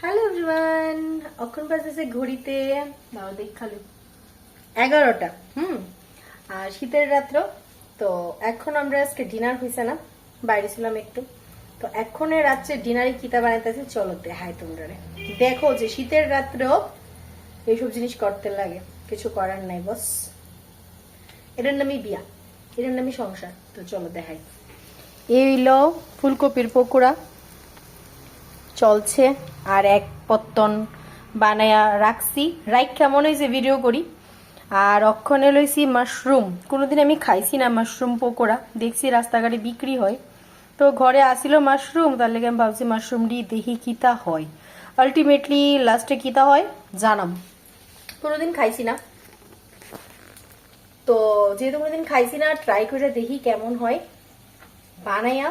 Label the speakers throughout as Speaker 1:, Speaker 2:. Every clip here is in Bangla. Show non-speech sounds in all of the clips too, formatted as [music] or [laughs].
Speaker 1: হ্যালো এভরিওয়ান এখন বাজতেছে ঘড়িতে দাও দেখ খালি। এগারোটা, হুম। আর শীতের রাত্র, তো এখন আমরা আজকে ডিনার হয়েছে না, বাইরে ছিলাম একটু। তো এখন রাত্রে ডিনারে কিতা বানাইতেছে, চলো দেখাই তোমরা দেখো যে শীতের রাত্রেও এইসব জিনিস করতে লাগে, কিছু করার নাই, বস। এটার নামই বিয়া, এটার নামই সংসার, তো চলো দেখাই। এই হইল ফুলকপির পকোড়া। চলছে আর এক পত্তন বানায়া রাখছি। রাইক কেমন হয়েছে ভিডিও করি। আর অক্ষণে লইছি মাশরুম কোনোদিন আমি খাইছি না মাশরুম পকোড়া। দেখছি রাস্তাঘাটে বিক্রি হয়। তো ঘরে আসিল মাশরুম তার লেগে আমি ভাবছি মাশরুম দিয়ে দেখি কিতা হয়। আলটিমেটলি লাস্টে কিতা হয়? জানাম। কোনোদিন খাইছি না। তো যেহেতু কোনোদিন খাইছি না ট্রাই করে দেখি কেমন হয়। বানাইয়া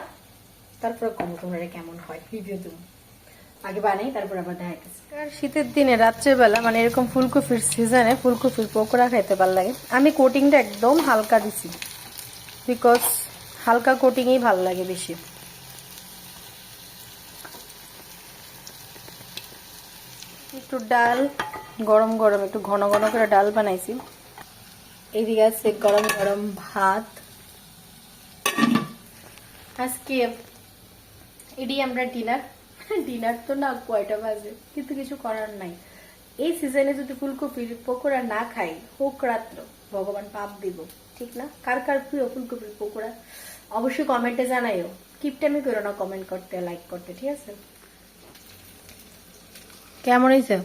Speaker 1: তারপরে কম তোমরা কেমন হয়? রিভিউ দেবো আগে বানাই, তারপর আবার আর শীতের দিনে রাত্রের বেলা মানে এরকম ফুলকপির সিজনে ফুলকপির পকোড়া খাইতে ভালো লাগে। আমি কোটিংটা একদম হালকা দিছি। বিকজ হালকা কোটিংই ভালো লাগে বেশি। একটু ডাল, গরম গরম, একটু ঘন ঘন করে ডাল বানাইছি। এদিকে আছে গরম গরম ভাত। আজকে এটি আমরা ডিনার [laughs] ডিনার তো না কয়টা বাজে কিন্তু কিছু করার নাই। এই সিজনে যদি ফুলকপির পকোড়া না খাই হোক রাত্র ভগবান পাপ দিব ঠিক না? কার কার প্রিয় ফুলকপির পকোড়া? অবশ্যই কমেন্টে জানাইও। কিপটামি করো না কমেন্ট করতে লাইক করতে ঠিক আছে? কেমন হয়েছে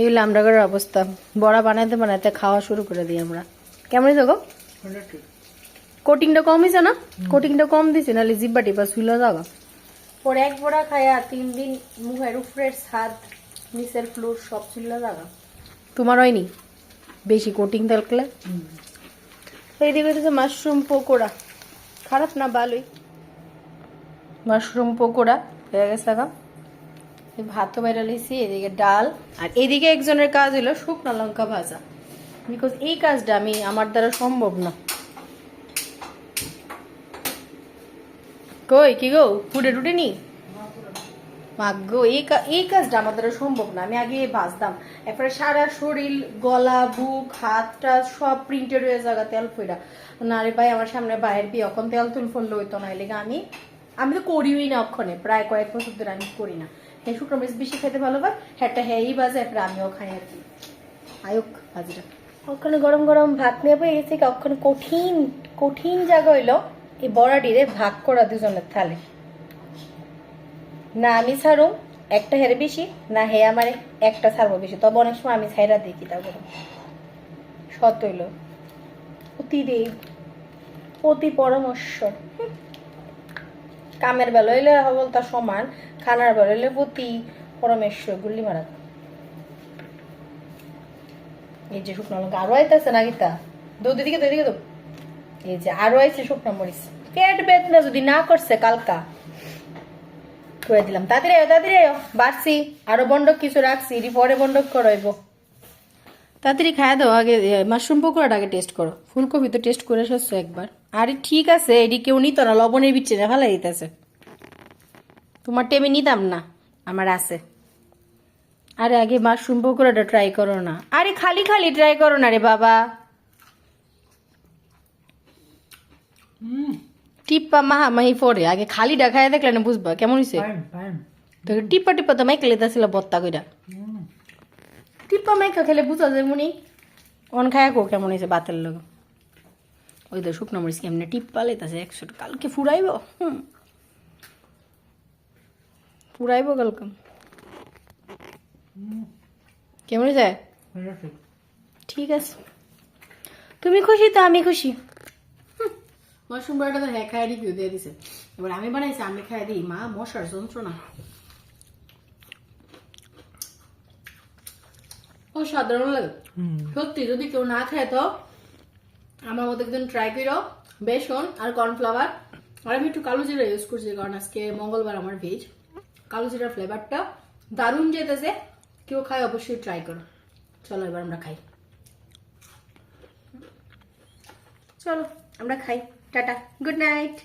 Speaker 1: এই হলো আমরা অবস্থা। বড়া বানাইতে বানাইতে খাওয়া শুরু করে দিই আমরা। কেমন হয়েছে গো? কোটিংটা কম হয়েছে না? কোটিংটা কম দিছে নাহলে জিব্বা টিপা শুইল যাবা পরে এক বড়া খায়া তিন দিন মুখের উপরের ছাদ নিচের ফ্লোর সব ছিল যাবা তোমার হয়নি? বেশি কোটিং থাকলে এইদিকে হচ্ছে মাশরুম পকোড়া। খারাপ না ভালোই। মাশরুম পকোড়া হয়ে গেছে গা। ভাতও বাইরে লিছি এদিকে ডাল। আর এদিকে একজনের কাজ হলো শুকনো লঙ্কা ভাজা। বিকজ এই কাজটা আমি আমার দ্বারা সম্ভব না। কই, কি গো? ফুটে টুটে নি? মাগো, এই এই কাজটা আমার দ্বারা সম্ভব না। আমি আগে ভাজতাম এরপরে সারা শরীর, গলা, বুক, হাত টাত সব প্রিন্টেড হয়ে যাগা তেল ফুইরা। না রে ভাই, আমার সামনে বাইরের বিয়ে অখন তেল তুল ফললে হইতো না। এলেগে আমি আমি তো করিওই না অক্ষণে। প্রায় কয়েক বছর ধরে আমি করি না। হ্যাঁ শুকনো মরিচ বেশি খেতে ভালো পাই হ্যাঁটা হ্যাঁই বাজে, এরপরে আমিও খাই আর কি। আয়ুক ভাজিটা ওখানে গরম গরম ভাত নিয়ে কি ওখানে কঠিন কঠিন জায়গা হইল। এই বড়াটিরে ভাগ করা দুজনের থালে। না আমি ছাড়ো, একটা হেরে বেশি, না হে আমার, একটা ছাড়বো বেশি। তবে অনেক সময় আমি ছাইরা দেখি তারপরে সত হইল। অতি দেব অতি পরামর্শর হুঁ। কামের বেলা হইলে হবল তার সমান, খানার বেলা হইলে প্রতি পরমেশ্বর গুল্লি মারা। এই যে শুকনো লঙ্কা আরও আইতেছে না গীতা? দৌ দিদিকে দৌ দিকে দৌ এই যে আরও আইছে শুকনো মরিচ। পেট বেদনা যদি না করছে কালকা, করে দিলাম। তাড়াতাড়ি আয়ো তাড়াতাড়ি আয়ো। বাড়ছি, আরও বন্ডক কিছু রাখছি এটি পরে বন্ডক করাইব। তাড়াতাড়ি খায় দাও, আগে মাশরুম পকোড়াটা আগে টেস্ট করো। ফুলকপি তো টেস্ট করে এসেছ একবার। আরে ঠিক আছে এটি কেউ নিত না, লবণের বিচ্ছে না ভালো দিতেছে। তোমার টেমে নিতাম না, আমার আছে। আরে আগে মাশরুম পকোড়াটা ট্রাই করো না। আরে খালি খালি ট্রাই করো না রে বাবা। টিপ্পা মাহা মাহি পরে আগে খালি খায় দেখলে না বুঝবা কেমন হয়েছে তো টিপ্পা টিপ্পা তো মাইকে লেতাছিল বত্তা কইরা। টিপ্পা মাইকা খেলে বুঝা যায় মুনি অন খায় কো কেমন হয়েছে বাতের লোক ওই তো শুকনো মরিচ কেমনে টিপ্পা লেতাছে একশো কালকে ফুরাইব? হুম। ফুরাইব কালকে। কেমন হয়েছে ঠিক আছে। তুমি খুশি তো আমি খুশি। মাশরুম বড়াটা তো হ্যাঁ খাই রিভিউ দিয়ে দিছে। এবার আমি বানাইছি আমি খাই দিই মা মশার যন্ত্রণা। ও সাধারণ লাগে সত্যি যদি কেউ না খায় তো আমার মতো একদিন ট্রাই করো। বেসন আর কর্নফ্লাওয়ার। আর আমি একটু কালো জিরা ইউজ করছি কারণ আজকে মঙ্গলবার আমার ভেজ কালো জিরার ফ্লেভারটা দারুণ যেতেছে কেউ খায় অবশ্যই ট্রাই করো। চলো এবার আমরা খাই। চলো আমরা খাই। Tata good night